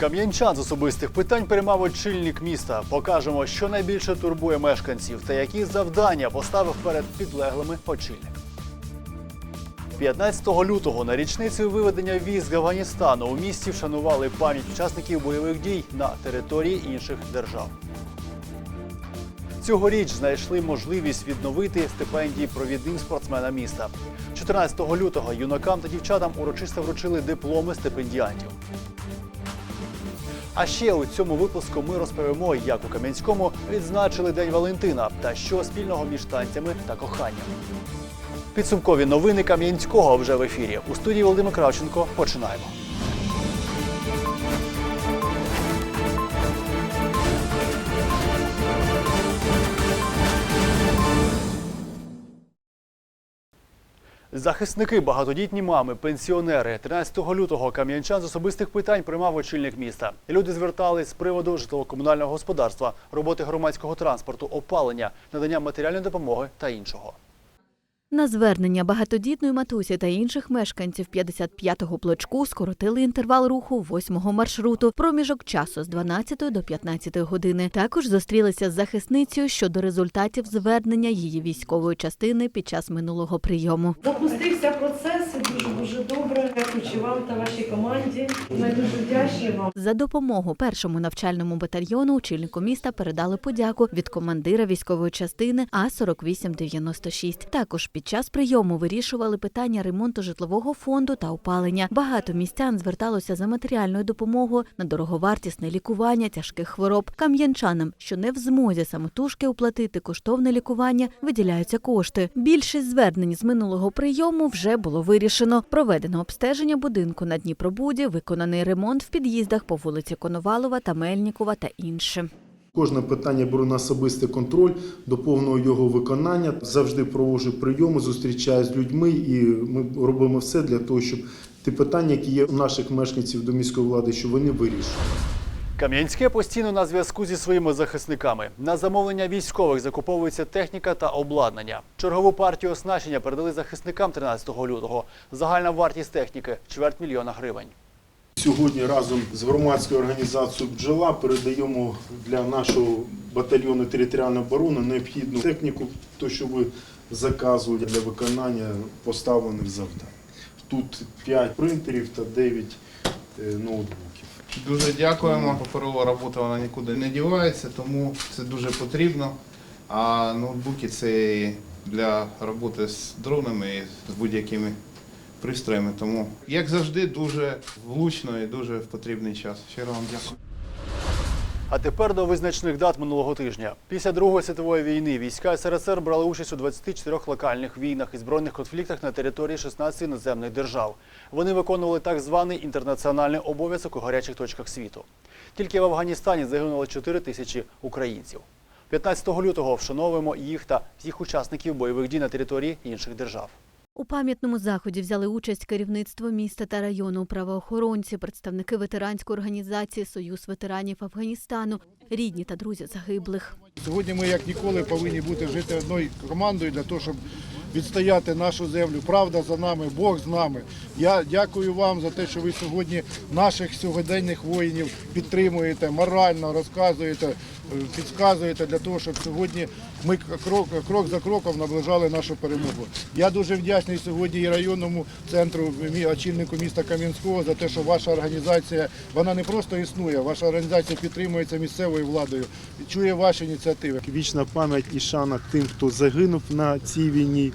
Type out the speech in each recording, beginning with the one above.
Кам'янчан з особистих питань переймав очільник міста. Покажемо, що найбільше турбує мешканців та які завдання поставив перед підлеглими очільник. 15 лютого на річницю виведення військ з Афганістану у місті вшанували пам'ять учасників бойових дій на території інших держав. Цьогоріч знайшли можливість відновити стипендії провідним спортсменам міста. 14 лютого юнакам та дівчатам урочисто вручили дипломи стипендіантів. А ще у цьому випуску ми розповімо, як у Кам'янському відзначили День Валентина та що спільного між танцями та коханням. Підсумкові новини Кам'янського вже в ефірі. У студії Володимир Кравченко починаємо. Захисники, багатодітні мами, пенсіонери. 13 лютого кам'янчан з особистих питань приймав очільник міста. Люди звертались з приводу житлово-комунального господарства, роботи громадського транспорту, опалення, надання матеріальної допомоги та іншого. На звернення багатодітної матусі та інших мешканців 55-го блочку скоротили інтервал руху 8-го маршруту, проміжок часу з 12 до 15 години. Також зустрілися з захисницею щодо результатів звернення її військової частини під час минулого прийому. Запустився процес дуже дуже добре. Дякуючи вам та вашій команді. Ми дуже вдячні вам. За допомогу першому навчальному батальйону очільнику міста передали подяку від командира військової частини А 4896 Також під час прийому вирішували питання ремонту житлового фонду та опалення. Багато містян зверталося за матеріальною допомогою на дороговартісне лікування тяжких хвороб. Кам'янчанам, що не в змозі самотужки оплатити коштовне лікування, виділяються кошти. Більшість звернень з минулого прийому вже було вирішено. Проведено обстеження будинку на Дніпробуді, виконаний ремонт в під'їздах по вулиці Коновалова та Мельнікова та інше. Кожне питання беру на особистий контроль до повного його виконання. Завжди проводжу прийоми, зустрічаюся з людьми, і ми робимо все для того, щоб ті питання, які є у наших мешканців до міської влади, щоб вони вирішили. Кам'янське постійно на зв'язку зі своїми захисниками. На замовлення військових закуповується техніка та обладнання. Чергову партію оснащення передали захисникам 13 лютого. Загальна вартість техніки чверть мільйона гривень. Сьогодні разом з громадською організацією бджола передаємо для нашого батальйону територіальної оборони необхідну техніку, то що ви заказували для виконання поставлених завдань. Тут 5 принтерів та 9 е, ноутбуків. Дуже дякуємо. Паперова робота вона нікуди не дівається, тому це дуже потрібно. А ноутбуки це для роботи з дронами і з будь-якими пристроями. Тому, як завжди, дуже влучно і дуже в потрібний час. Щиро вам дякую. А тепер до визначних дат минулого тижня. Після Другої світової війни війська СРСР брали участь у 24 локальних війнах і збройних конфліктах на території 16 іноземних держав. Вони виконували так званий інтернаціональний обов'язок у гарячих точках світу. Тільки в Афганістані загинуло 4 тисячі українців. 15 лютого вшановуємо їх та всіх учасників бойових дій на території інших держав. У пам'ятному заході взяли участь керівництво міста та району, правоохоронці, представники ветеранської організації Союз ветеранів Афганістану, рідні та друзі загиблих. Сьогодні ми як ніколи повинні бути жити одною командою для того, щоб відстояти нашу землю. Правда за нами, Бог з нами. Я дякую вам за те, що ви сьогодні наших сьогоденних воїнів підтримуєте, морально розказуєте, підказуєте для того, щоб сьогодні ми крок, крок за кроком наближали нашу перемогу. Я дуже вдячний сьогодні і районному центру, очільнику міста Кам'янського за те, що ваша організація вона не просто існує, ваша організація підтримується місцевою владою, чує ваші ініціативи. Вічна пам'ять і шана тим, хто загинув на цій війні.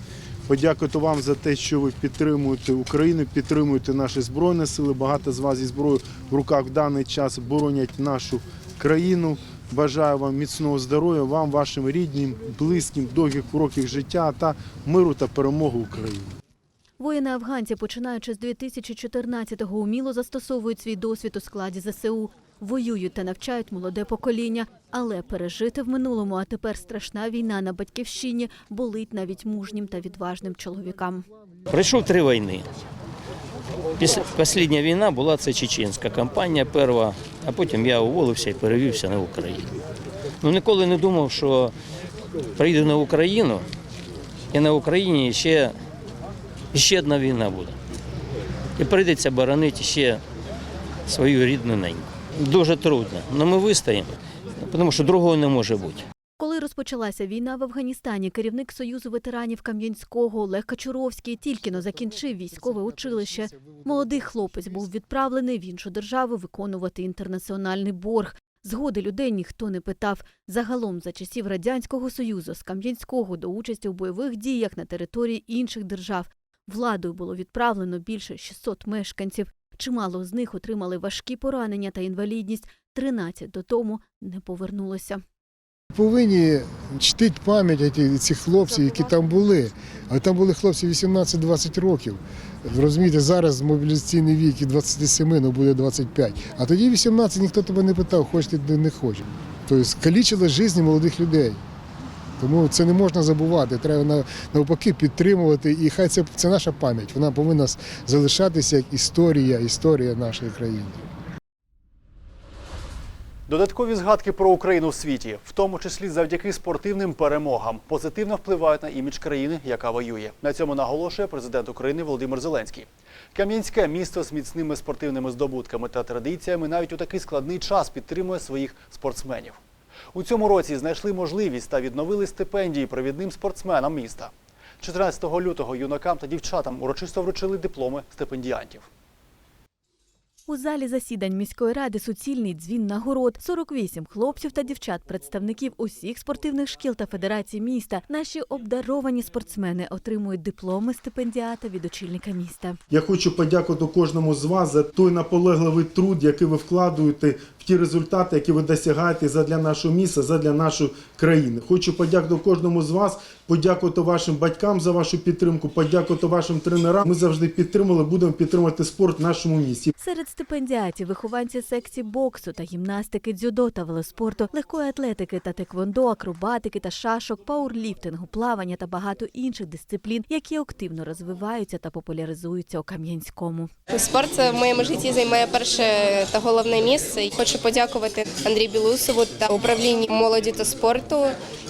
Подякувати вам за те, що ви підтримуєте Україну, підтримуєте наші збройні сили. Багато з вас зі зброєю в руках в даний час боронять нашу країну. Бажаю вам міцного здоров'я, вам, вашим рідним, близьким, довгих років життя та миру та перемоги України. Воїни-афганці, починаючи з 2014-го, уміло застосовують свій досвід у складі ЗСУ, воюють та навчають молоде покоління. Але пережити в минулому, а тепер страшна війна на батьківщині болить навіть мужнім та відважним чоловікам. Пройшов три війни. Після остання війна була це чеченська кампанія перша, а потім я уволився і перевівся на Україну. Ну ніколи не думав, що приїду на Україну, і на Україні ще, ще одна війна буде. І прийдеться боронити ще свою рідну неньку. Дуже трудно. Але ми вистоїмо, тому що другого не може бути. Розпочалася війна в Афганістані, керівник Союзу ветеранів Кам'янського Олег Качуровський тільки но закінчив військове училище. Молодий хлопець був відправлений в іншу державу виконувати інтернаціональний борг. Згоди людей ніхто не питав. Загалом за часів радянського союзу з Кам'янського до участі у бойових діях на території інших держав владою було відправлено більше 600 мешканців. Чимало з них отримали важкі поранення та інвалідність. 13 додому не повернулося. Повинні чтити пам'ять цих хлопців, які там були. Але там були хлопці 18-20 років. Розумієте, зараз мобілізаційний вік і 27, ну буде 25. А тоді 18 ніхто тебе не питав, хочеш ти не хочеш. Тобто калічили життя молодих людей. Тому це не можна забувати. Треба навпаки підтримувати. І хай це, це наша пам'ять. Вона повинна залишатися як історія, історія нашої країни. Додаткові згадки про Україну в світі, в тому числі завдяки спортивним перемогам, позитивно впливають на імідж країни, яка воює. На цьому наголошує президент України Володимир Зеленський. Кам'янське місто з міцними спортивними здобутками та традиціями навіть у такий складний час підтримує своїх спортсменів. У цьому році знайшли можливість та відновили стипендії провідним спортсменам міста. 14 лютого юнакам та дівчатам урочисто вручили дипломи стипендіантів. У залі засідань міської ради суцільний дзвін нагород. 48 хлопців та дівчат, представників усіх спортивних шкіл та федерацій міста. Наші обдаровані спортсмени отримують дипломи стипендіата від очільника міста. Я хочу подякувати кожному з вас за той наполегливий труд, який ви вкладуєте в ті результати, які ви досягаєте задля нашого міста, задля нашої країни. Хочу подякувати кожному з вас, подякувати вашим батькам за вашу підтримку, подякувати вашим тренерам. Ми завжди підтримували, будемо підтримувати спорт в нашому місті. Серед стипендіатів вихованці секцій боксу та гімнастики, дзюдо та велоспорту, легкої атлетики та теквондо, акробатики та шашок, пауерліфтингу, плавання та багато інших дисциплін, які активно розвиваються та популяризуються у Кам'янському. Спорт в моєму житті займає перше та головне місце. Хочу подякувати Андрію Білусову та управлінню молоді та спорту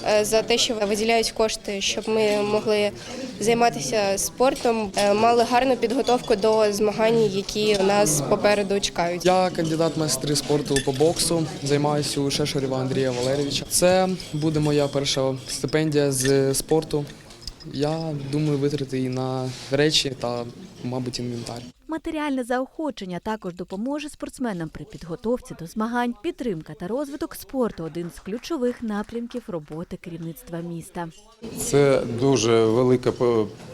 е, за те, що виділяють кошти, щоб ми могли займатися спортом, е, мали гарну підготовку до змагань, які у нас попереду чекають. Я кандидат майстри спорту по боксу, займаюся у Шешарєва Андрія Валерійовича. Це буде моя перша стипендія з спорту. Я думаю витратити її на речі та, мабуть, інвентар. Матеріальне заохочення також допоможе спортсменам при підготовці до змагань. Підтримка та розвиток спорту один з ключових напрямків роботи керівництва міста. Це дуже велика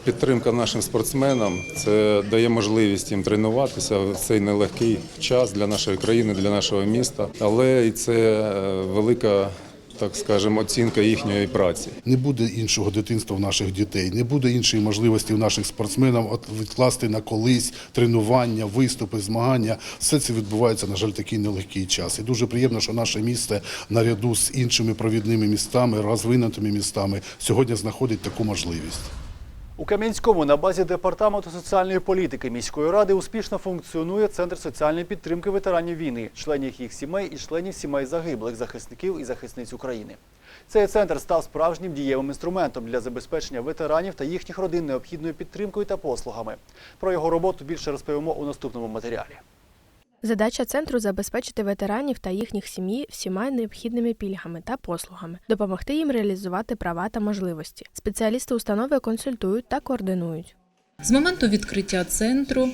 підтримка нашим спортсменам. Це дає можливість їм тренуватися в цей нелегкий час для нашої країни, для нашого міста. Але і це е, велика, так скажемо, оцінка їхньої праці. Не буде іншого дитинства в наших дітей, не буде іншої можливості в наших спортсменів відкласти на колись тренування, виступи, змагання. Все це відбувається, на жаль, такий нелегкий час. І дуже приємно, що наше місто наряду з іншими провідними містами, розвинутими містами сьогодні знаходить таку можливість. У Кам'янському на базі департаменту соціальної політики міської ради успішно функціонує центр соціальної підтримки ветеранів війни, членів їх сімей і членів сімей загиблих захисників і захисниць України. Цей центр став справжнім дієвим інструментом для забезпечення ветеранів та їхніх родин необхідною підтримкою та послугами. Про його роботу більше розповімо у наступному матеріалі. Задача центру забезпечити ветеранів та їхніх сім'ї всіма необхідними пільгами та послугами, допомогти їм реалізувати права та можливості. Спеціалісти установи консультують та координують. З моменту відкриття центру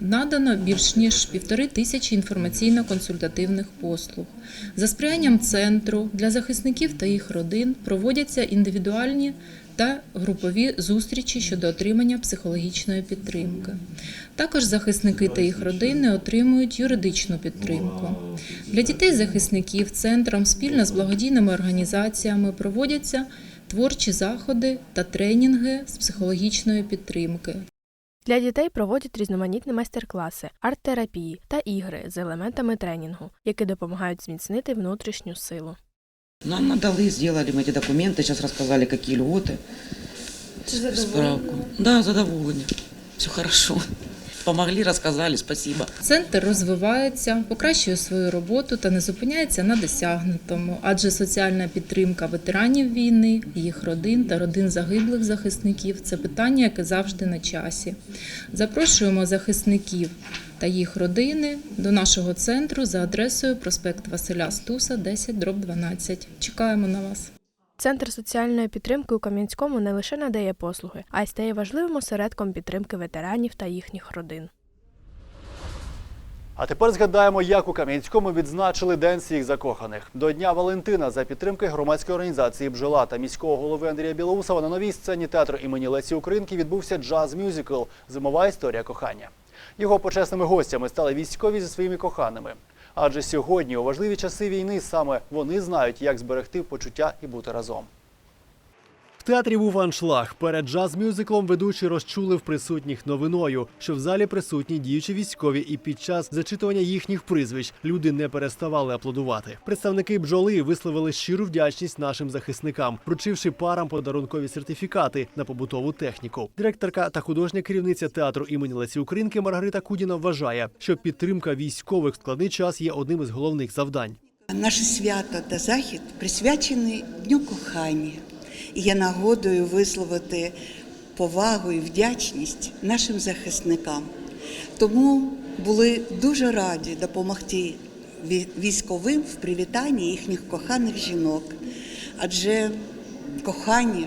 надано більш ніж півтори тисячі інформаційно-консультативних послуг. За сприянням центру для захисників та їх родин проводяться індивідуальні та групові зустрічі щодо отримання психологічної підтримки. Також захисники та їх родини отримують юридичну підтримку. Для дітей захисників центром спільно з благодійними організаціями проводяться творчі заходи та тренінги з психологічної підтримки. Для дітей проводять різноманітні майстер-класи, арт-терапії та ігри з елементами тренінгу, які допомагають зміцнити внутрішню силу. Нам надали, сделали мы эти документы, сейчас рассказали, какие льготы. Справку. Да, задоволение. Все хорошо. помогли, рассказали, спасибо. Центр розвивається, покращує свою роботу та не зупиняється на досягнутому, адже соціальна підтримка ветеранів війни, їх родин та родин загиблих захисників це питання, яке завжди на часі. Запрошуємо захисників та їх родини до нашого центру за адресою проспект Василя Стуса, 10 дроб 12. Чекаємо на вас. Центр соціальної підтримки у Кам'янському не лише надає послуги, а й стає важливим осередком підтримки ветеранів та їхніх родин. А тепер згадаємо, як у Кам'янському відзначили День всіх закоханих. До Дня Валентина за підтримки громадської організації Бджола та міського голови Андрія Білоусова на новій сцені театру імені Лесі Українки відбувся джаз-мюзикл Зимова історія кохання. Його почесними гостями стали військові зі своїми коханими. Адже сьогодні, у важливі часи війни, саме вони знають, як зберегти почуття і бути разом. В театрі був аншлаг. Перед джаз-мюзиклом ведучі розчулив присутніх новиною, що в залі присутні діючі військові, і під час зачитування їхніх прізвищ люди не переставали аплодувати. Представники бджоли висловили щиру вдячність нашим захисникам, вручивши парам подарункові сертифікати на побутову техніку. Директорка та художня керівниця театру імені Лесі Українки Маргарита Кудіна вважає, що підтримка військових в складний час є одним із головних завдань. Наше свято та захід присвячений Дню кохання є нагодою висловити повагу і вдячність нашим захисникам. Тому були дуже раді допомогти військовим в привітанні їхніх коханих жінок, адже кохання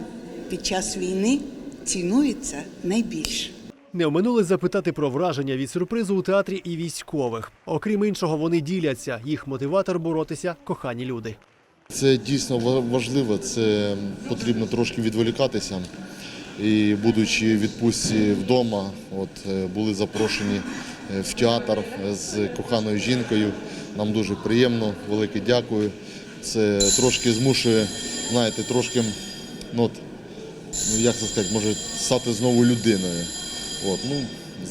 під час війни цінується найбільше. Не оминули запитати про враження від сюрпризу у театрі і військових. Окрім іншого, вони діляться. Їх мотиватор боротися кохані люди. Це дійсно важливо, це потрібно трошки відволікатися. І будучи в відпустці вдома, от е, були запрошені е, в театр е, з коханою жінкою. Нам дуже приємно, велике дякую. Це трошки змушує, знаєте, трошки, ну, от, ну як це сказати, може стати знову людиною. От, ну,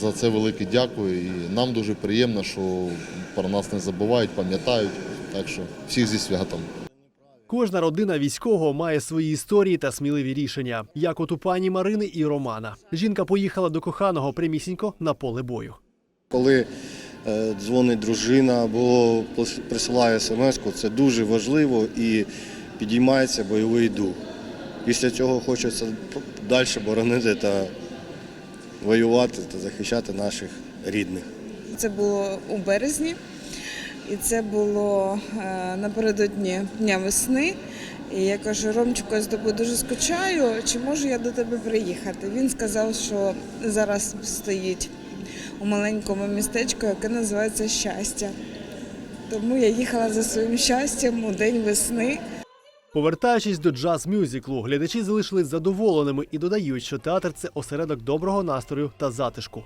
за це велике дякую. І нам дуже приємно, що про нас не забувають, пам'ятають. Так що всіх зі святом. Кожна родина військового має свої історії та сміливі рішення, як от у пані Марини і Романа. Жінка поїхала до коханого прямісінько на поле бою. Коли е, дзвонить дружина або присилає смс, це дуже важливо і підіймається бойовий дух. Після цього хочеться далі боронити та воювати та захищати наших рідних. Це було у березні, і це було е, напередодні Дня весни. І я кажу, Ромчику, я з тобою дуже скучаю, чи можу я до тебе приїхати? Він сказав, що зараз стоїть у маленькому містечку, яке називається Щастя. Тому я їхала за своїм щастям у день весни. Повертаючись до джаз-мюзиклу, глядачі залишились задоволеними і додають, що театр це осередок доброго настрою та затишку.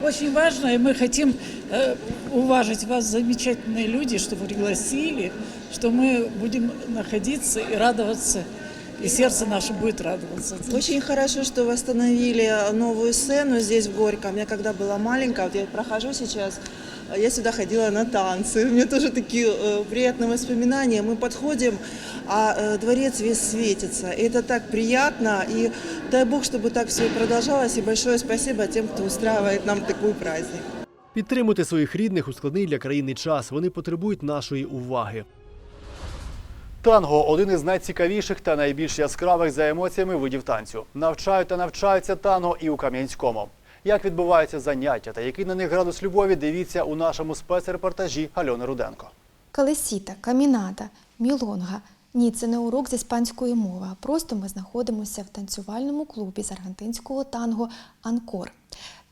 Очень важно, и мы хотим э, уважить вас, замечательные люди, что вы пригласили, что мы будем находиться и радоваться, и сердце наше будет радоваться. Очень хорошо, что восстановили новую сцену здесь, в Горьком. Я когда была маленькая, вот я прохожу сейчас, я сюда ходила на танцы. У меня тоже такие э, приятные воспоминания. Мы подходим, а э, дворец весь светится. И это так приятно. И дай Бог, чтобы так все и продолжалось. И большое спасибо тем, кто устраивает нам такой праздник. Підтримуйте своїх рідних у складний для країни час. Вони потребують нашої уваги. Танго один із найцікавіших та найбільш яскравих за емоціями видів танцю. Навчають та навчаються танго і у Кам'янському. Як відбуваються заняття та який на них градус любові, дивіться у нашому спецрепортажі Альони Руденко. Калесіта, камінада, мілонга. Ні, це не урок з іспанської мови, а просто ми знаходимося в танцювальному клубі з аргентинського танго Анкор.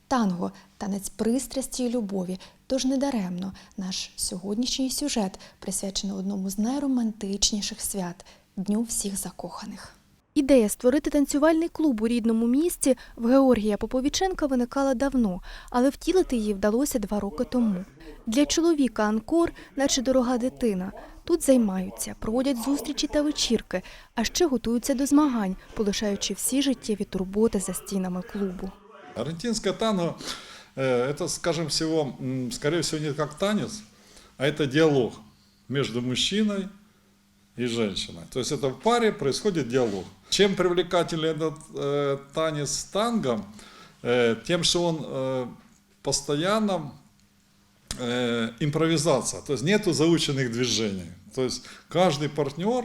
Танго танець пристрасті і любові. Тож недаремно наш сьогоднішній сюжет присвячений одному з найромантичніших свят Дню всіх закоханих. Ідея створити танцювальний клуб у рідному місті в Георгія Поповіченка виникала давно, але втілити її вдалося два роки тому. Для чоловіка Анкор, наче дорога дитина. Тут займаються, проводять зустрічі та вечірки, а ще готуються до змагань, полишаючи всі життєві турботи за стінами клубу. Аргентинское танго, э, это, скажем всего, м, скорее всего, не как танец, а это диалог между мужчиной и женщиной. То есть это в паре происходит диалог. Чем привлекательный этот э, танец танго, э, тем, что он э, постоянно э, импровизация, то есть нету заученных движений. То есть каждый партнер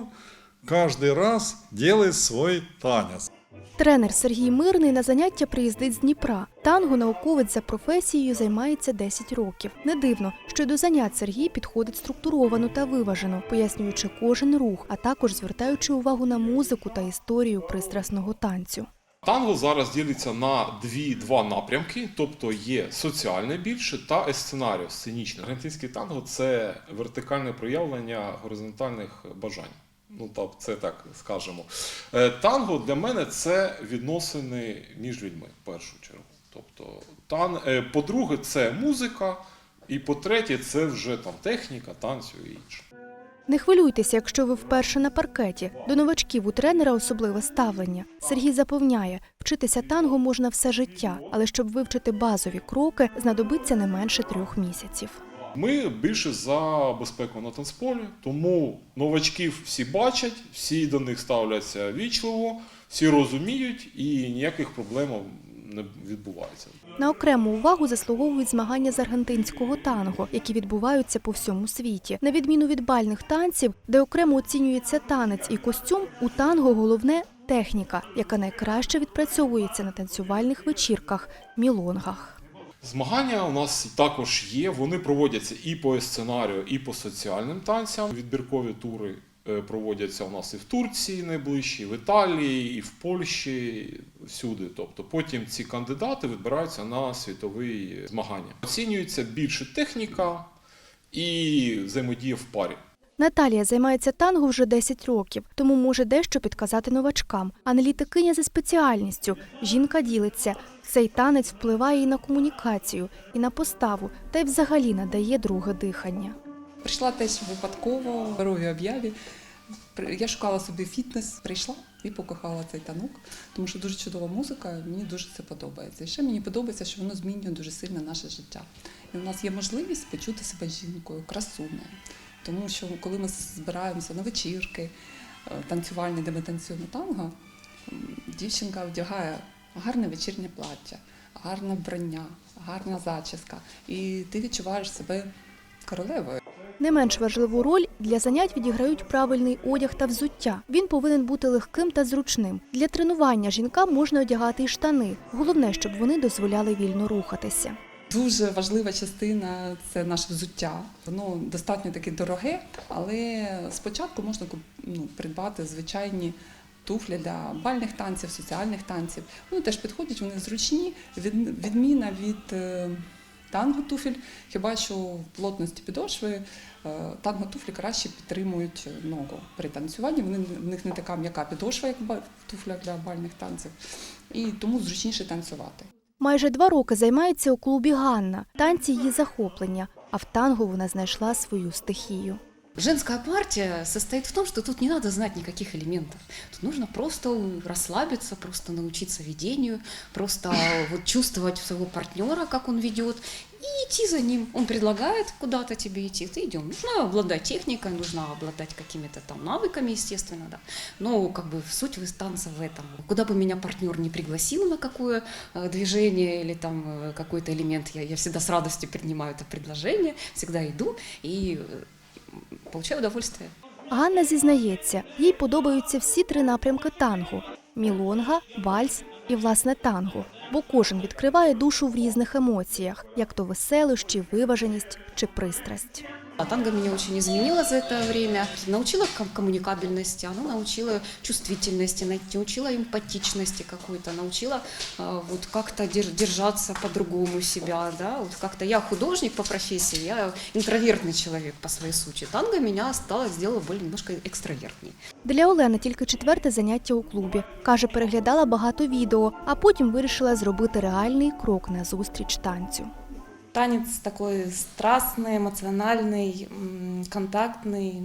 каждый раз делает свой танец. Тренер Сергій Мирний на заняття приїздить з Дніпра. Танго науковець за професією займається 10 років. Не дивно, що до занять Сергій підходить структуровано та виважено, пояснюючи кожен рух, а також звертаючи увагу на музику та історію пристрасного танцю. Танго зараз ділиться на дві два напрямки, тобто є соціальне більше та есценаріо сценічне. Аргентинський танго це вертикальне проявлення горизонтальних бажань. Ну так, це так скажемо. Е, Танго для мене це відносини між людьми в першу чергу. Тобто, тан... е, по-друге, це музика, і по-третє, це вже там техніка, танцю і інше. Не хвилюйтеся, якщо ви вперше на паркеті. До новачків у тренера особливе ставлення. Сергій запевняє, вчитися танго можна все життя, але щоб вивчити базові кроки, знадобиться не менше трьох місяців. Ми більше за безпеку на танцполі, тому новачків всі бачать, всі до них ставляться вічливо, всі розуміють і ніяких проблем не відбувається. На окрему увагу заслуговують змагання з аргентинського танго, які відбуваються по всьому світі. На відміну від бальних танців, де окремо оцінюється танець і костюм, у танго головне техніка, яка найкраще відпрацьовується на танцювальних вечірках мілонгах. Змагання у нас також є. Вони проводяться і по сценарію, і по соціальним танцям. Відбіркові тури е, проводяться у нас і в Турції найближчі, і в Італії, і в Польщі, всюди. Тобто потім ці кандидати відбираються на світові змагання. Оцінюється більше техніка і взаємодія в парі. Наталія займається танго вже 10 років, тому може дещо підказати новачкам. Аналітикиня за спеціальністю. Жінка ділиться. Цей танець впливає і на комунікацію, і на поставу, та й взагалі надає друге дихання. Прийшла теж випадково в об'яві. Я шукала собі фітнес, прийшла і покохала цей танок, тому що дуже чудова музика, мені дуже це подобається. І ще мені подобається, що воно змінює дуже сильно наше життя. І у нас є можливість почути себе жінкою, красунею. Тому що коли ми збираємося на вечірки е, танцювальні, де ми танцюємо танго, дівчинка вдягає гарне вечірнє плаття, гарне вбрання, гарна зачіска. І ти відчуваєш себе королевою. Не менш важливу роль для занять відіграють правильний одяг та взуття. Він повинен бути легким та зручним. Для тренування жінкам можна одягати й штани. Головне, щоб вони дозволяли вільно рухатися. Дуже важлива частина це наше взуття. Воно достатньо таки дороге, але спочатку можна ну, придбати звичайні туфлі для бальних танців, соціальних танців. Вони теж підходять, вони зручні. Від- Відміна від е, танго туфель, хіба що в плотності підошви е, танго туфлі краще підтримують ногу при танцюванні. Вони в них не така м'яка підошва, як в туфлях для бальних танців, і тому зручніше танцювати. Майже два роки займається у клубі Ганна. Танці її захоплення, а в танго вона знайшла свою стихію. Женская партия состоит в том, что тут не надо знать никаких элементов. Тут нужно просто расслабиться, просто научиться ведению, просто вот чувствовать своего партнера, как он ведет, и идти за ним. Он предлагает куда-то тебе идти, ты идем. Нужно обладать техникой, нужно обладать какими-то там навыками, естественно, да. Но как бы суть вы- танца в этом. Куда бы меня партнер не пригласил на какое э, движение или там э, какой-то элемент, я, я всегда с радостью принимаю это предложение, всегда иду и э, получаю удовольствие. Ганна зізнається, їй подобаються всі три напрямки танго: мілонга, вальс і власне танго. Бо кожен відкриває душу в різних емоціях, як то веселощі, виваженість чи пристрасть. А танго меня очень изменило за это время. Научила ком- коммуникабельности, оно научила чувствительности, на- научила эмпатичности какой-то, научила а, вот как-то дер- держаться по-другому себя, да, вот как-то я художник по профессии, я интровертный человек по своей сути. Танго меня стало, сделало более немножко экстравертней. Для Олени тільки четверте заняття у клубі. Каже, переглядала багато відео, а потім вирішила зробити реальний крок на зустріч танцю. Танец такой страстный, эмоциональный, контактный.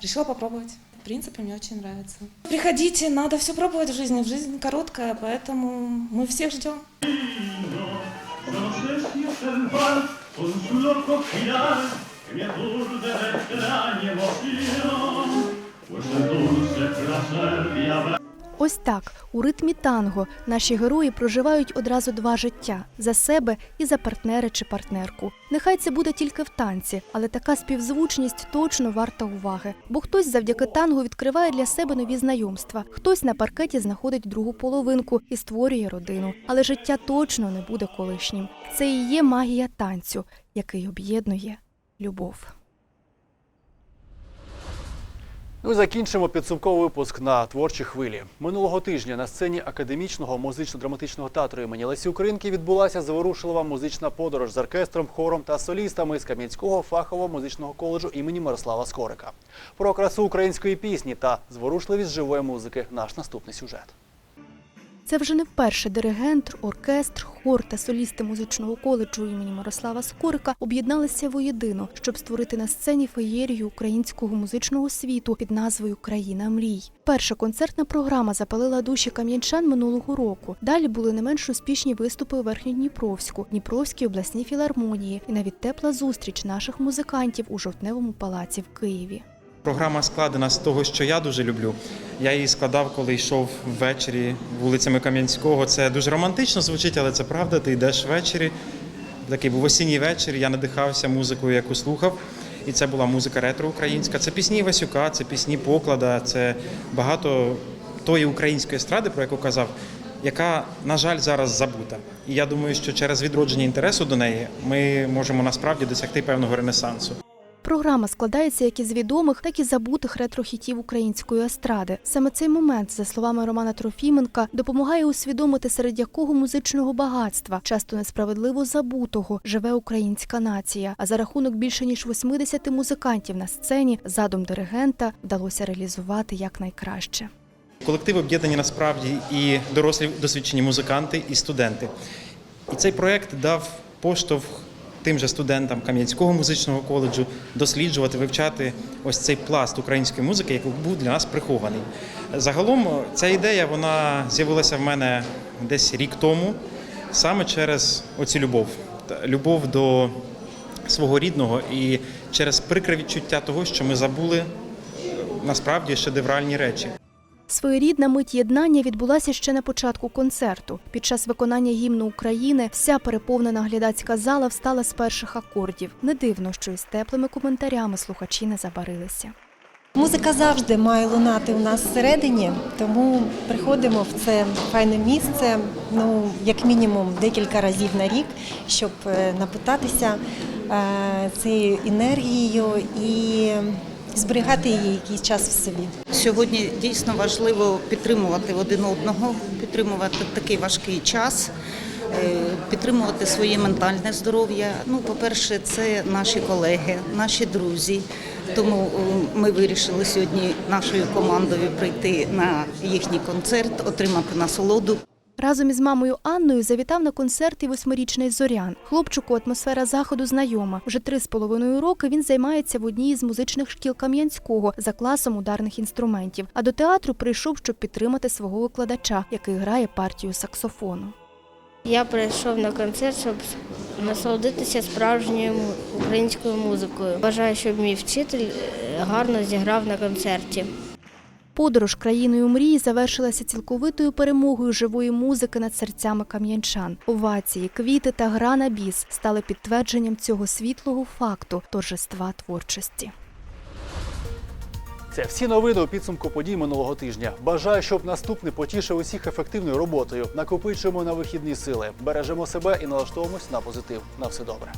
Решила попробовать. В принципе, мне очень нравится. Приходите, надо все пробовать в жизни. Жизнь короткая, поэтому мы всех ждем. Ось так, у ритмі танго наші герої проживають одразу два життя за себе і за партнера чи партнерку. Нехай це буде тільки в танці, але така співзвучність точно варта уваги. Бо хтось завдяки танго відкриває для себе нові знайомства, хтось на паркеті знаходить другу половинку і створює родину. Але життя точно не буде колишнім. Це і є магія танцю, який об'єднує любов. Ну і закінчимо підсумковий випуск на творчій хвилі. Минулого тижня на сцені академічного музично-драматичного театру імені Лесі Українки відбулася заворушлива музична подорож з оркестром, хором та солістами з Кам'янського фахового музичного коледжу імені Мирослава Скорика. Про красу української пісні та зворушливість живої музики наш наступний сюжет. Це вже не вперше диригент, оркестр, хор та солісти музичного коледжу імені Мирослава Скорика об'єдналися воєдино, щоб створити на сцені феєрію українського музичного світу під назвою Країна мрій. Перша концертна програма запалила душі кам'янчан минулого року. Далі були не менш успішні виступи у Верхньодніпровську, Дніпровській обласній філармонії і навіть тепла зустріч наших музикантів у жовтневому палаці в Києві. Програма складена з того, що я дуже люблю. Я її складав, коли йшов ввечері вулицями Кам'янського. Це дуже романтично звучить, але це правда. Ти йдеш ввечері. Такий був осінній вечір. Я надихався музикою, яку слухав. І це була музика ретро українська. Це пісні Васюка, це пісні Поклада, це багато тої української естради, про яку казав, яка, на жаль, зараз забута. І я думаю, що через відродження інтересу до неї ми можемо насправді досягти певного ренесансу. Програма складається як із відомих, так і забутих ретро-хітів української естради. Саме цей момент, за словами Романа Трофіменка, допомагає усвідомити, серед якого музичного багатства, часто несправедливо забутого, живе українська нація. А за рахунок більше ніж 80 музикантів на сцені задум диригента вдалося реалізувати якнайкраще. Колектив об'єднані насправді і дорослі досвідчені музиканти, і студенти. І цей проект дав поштовх тим же студентам Кам'янського музичного коледжу досліджувати, вивчати ось цей пласт української музики, який був для нас прихований. Загалом ця ідея вона з'явилася в мене десь рік тому, саме через оцю любов. Любов до свого рідного і через прикре відчуття того, що ми забули е, насправді шедевральні речі. Своєрідна мить єднання відбулася ще на початку концерту. Під час виконання гімну України вся переповнена глядацька зала встала з перших акордів. Не дивно, що із теплими коментарями слухачі не забарилися. Музика завжди має лунати у нас всередині, тому приходимо в це файне місце, ну як мінімум декілька разів на рік, щоб е, напитатися е, цією енергією і зберігати її якийсь час в собі. Сьогодні дійсно важливо підтримувати один одного, підтримувати такий важкий час, е, підтримувати своє ментальне здоров'я. Ну, по-перше, це наші колеги, наші друзі. Тому е, ми вирішили сьогодні нашою командою прийти на їхній концерт, отримати насолоду. Разом із мамою Анною завітав на концерт і восьмирічний Зорян. Хлопчику атмосфера заходу знайома. Вже три з половиною роки він займається в одній із музичних шкіл Кам'янського за класом ударних інструментів. А до театру прийшов, щоб підтримати свого викладача, який грає партію саксофону. Я прийшов на концерт, щоб насолодитися справжньою українською музикою. Бажаю, щоб мій вчитель е, гарно зіграв на концерті. Подорож країною мрії завершилася цілковитою перемогою живої музики над серцями кам'янчан. Овації, квіти та гра на біс стали підтвердженням цього світлого факту торжества творчості. Це всі новини у підсумку подій минулого тижня. Бажаю, щоб наступний потішив усіх ефективною роботою. Накопичуємо на вихідні сили, бережемо себе і налаштовуємось на позитив. На все добре.